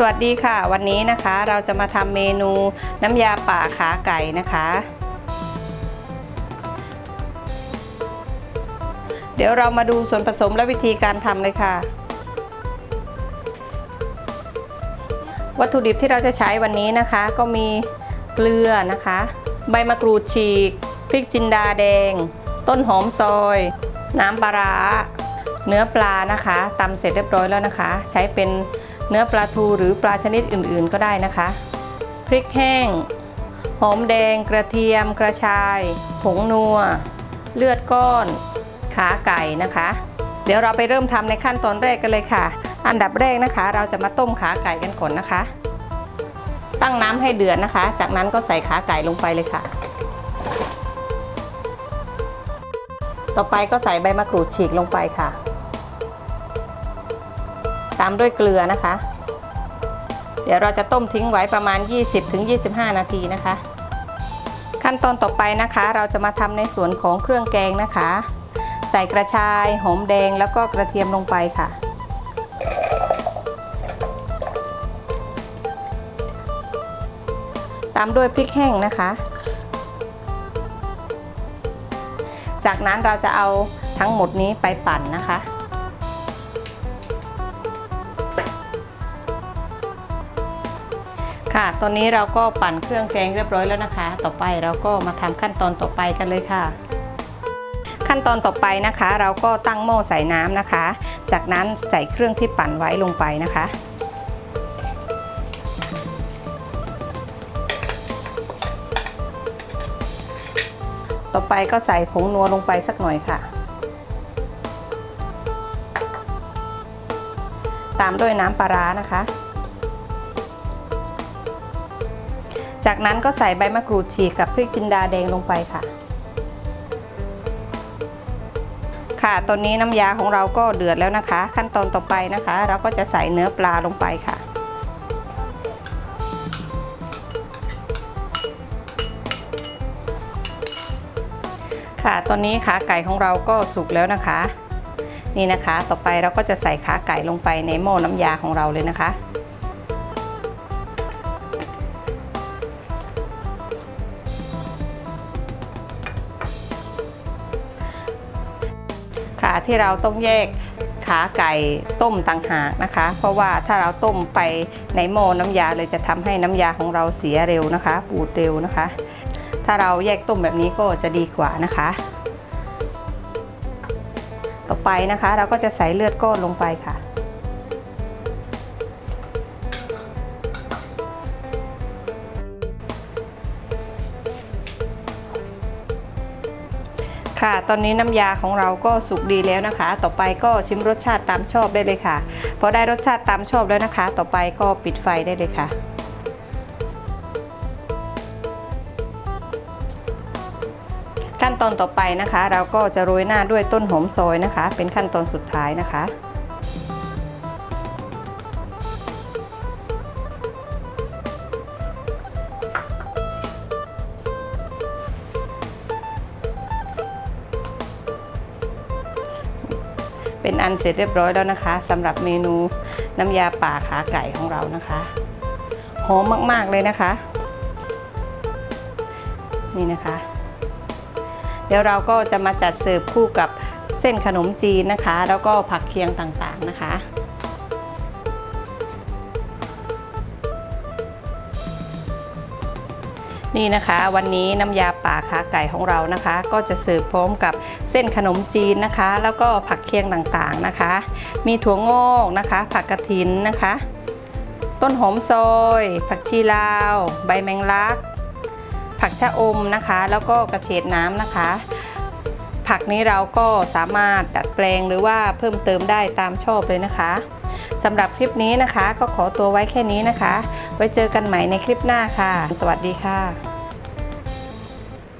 สวัสดีค่ะ วันนี้นะคะเราจะมาทำเมนูน้ำยาป่าขาไก่นะคะ เดี๋ยวเรามาดูส่วนผสมและวิธีการทำเลยค่ะ วัตถุดิบที่เราจะใช้วันนี้นะคะ ก็มีเกลือนะคะ ใบมะกรูดฉีก พริกจินดาแดง ต้นหอมซอย น้ำปลาร้าเนื้อปลานะคะตำเสร็จเรียบร้อยแล้วนะคะ ใช้เป็นเนื้อปลาทูหรือปลาชนิดอื่นๆก็ได้นะคะ พริกแห้ง หอมแดง กระเทียม กระชาย ผงนัว เลือดก้อน ขาไก่นะคะ เดี๋ยวเราไปเริ่มทำในขั้นตอนแรกกันเลยค่ะ อันดับแรกนะคะ เราจะมาต้มขาไก่กันก่อนนะคะ ตั้งน้ำให้เดือดนะคะ จากนั้นก็ใส่ขาไก่ลงไปเลยค่ะ ต่อไปก็ใส่ใบมะกรูดฉีกลงไปค่ะ ตามด้วยเกลือนะคะ เดี๋ยวเราจะต้มทิ้งไว้ประมาณ 20-25 นาทีนะคะ ขั้นตอนต่อไปนะคะ เราจะมาทำในส่วนของเครื่องแกงนะคะ ใส่กระชายหอมแดงแล้วก็กระเทียมลงไปค่ะตามด้วยพริกแห้งนะคะ จากนั้นเราจะเอาทั้งหมดนี้ไปปั่นนะคะ ค่ะ ตอนนี้เราก็ปั่นเครื่องแกงเรียบร้อยแล้วนะคะ ต่อไปเราก็มาทำขั้นตอนต่อไปกันเลยค่ะ ขั้นตอนต่อไปนะคะ เราก็ตั้งหม้อใส่น้ำนะคะ จากนั้นใส่เครื่องที่ปั่นไว้ลงไปนะคะ ต่อไปก็ใส่ผงนัวลงไปสักหน่อยค่ะ ตามด้วยน้ำปลาร้านะคะ จากนั้นก็ใส่ใบมะกรูดฉีกกับพริกจินดาแดงลงไปค่ะ ค่ะ ตอนนี้น้ำยาของเราก็เดือดแล้วนะคะ ขั้นตอนต่อไปนะคะ เราก็จะใส่เนื้อปลาลงไปค่ะ ค่ะ ตอนนี้ขาไก่ของเราก็สุกแล้วนะคะ นี่นะคะ ต่อไปเราก็จะใส่ขาไก่ลงไปในหม้อน้ำยาของเราเลยนะคะ ค่ะที่เราต้องแยกขาไก่ต้มต่างหากนะคะ เพราะว่าถ้าเราต้มไปในหม้อน้ำยาเลยจะทำให้น้ำยาของเราเสียเร็วนะคะ บูดเร็วนะคะ ถ้าเราแยกต้มแบบนี้ก็จะดีกว่านะคะ ต่อไปนะคะเราก็จะใส่เลือดก้อนลงไปค่ะ ค่ะ ตอนนี้น้ำยาของเราก็สุกดีแล้วนะคะ ต่อไปก็ชิมรสชาติตามชอบได้เลยค่ะ พอได้รสชาติตามชอบแล้วนะคะ ต่อไปก็ปิดไฟได้เลยค่ะ ขั้นตอนต่อไปนะคะ เราก็จะโรยหน้าด้วยต้นหอมซอยนะคะ เป็นขั้นตอนสุดท้ายนะคะ เป็นอันเสร็จเรียบร้อยแล้วนะคะสำหรับเมนูน้ำยาป่าขาไก่ของเรานะคะหอมมาก ๆ เลยนะคะ นี่นะคะ เดี๋ยวเราก็จะมาจัดเสิร์ฟคู่กับเส้นขนมจีนนะคะ แล้วก็ผักเคียงต่างๆนะคะ นี่นะคะวันนี้น้ำยาป่าขาไก่ของเรานะคะ ก็จะเสิร์ฟพร้อมกับเส้นขนมจีนนะคะ แล้วก็ผักเคียงต่างๆนะคะ มีถั่วงอกนะคะ ผักกระถินนะคะ ต้นหอมซอย ผักชีลาว ใบแมงลัก ผักชะอมนะคะ แล้วก็กระเฉดน้ำนะคะ ผักนี้เราก็สามารถดัดแปลงหรือว่าเพิ่มเติมได้ตามชอบเลยนะคะสำหรับคลิปนี้นะคะ ก็ขอตัวไว้แค่นี้นะคะ ไว้เจอกันใหม่ในคลิปหน้าค่ะ สวัสดีค่ะ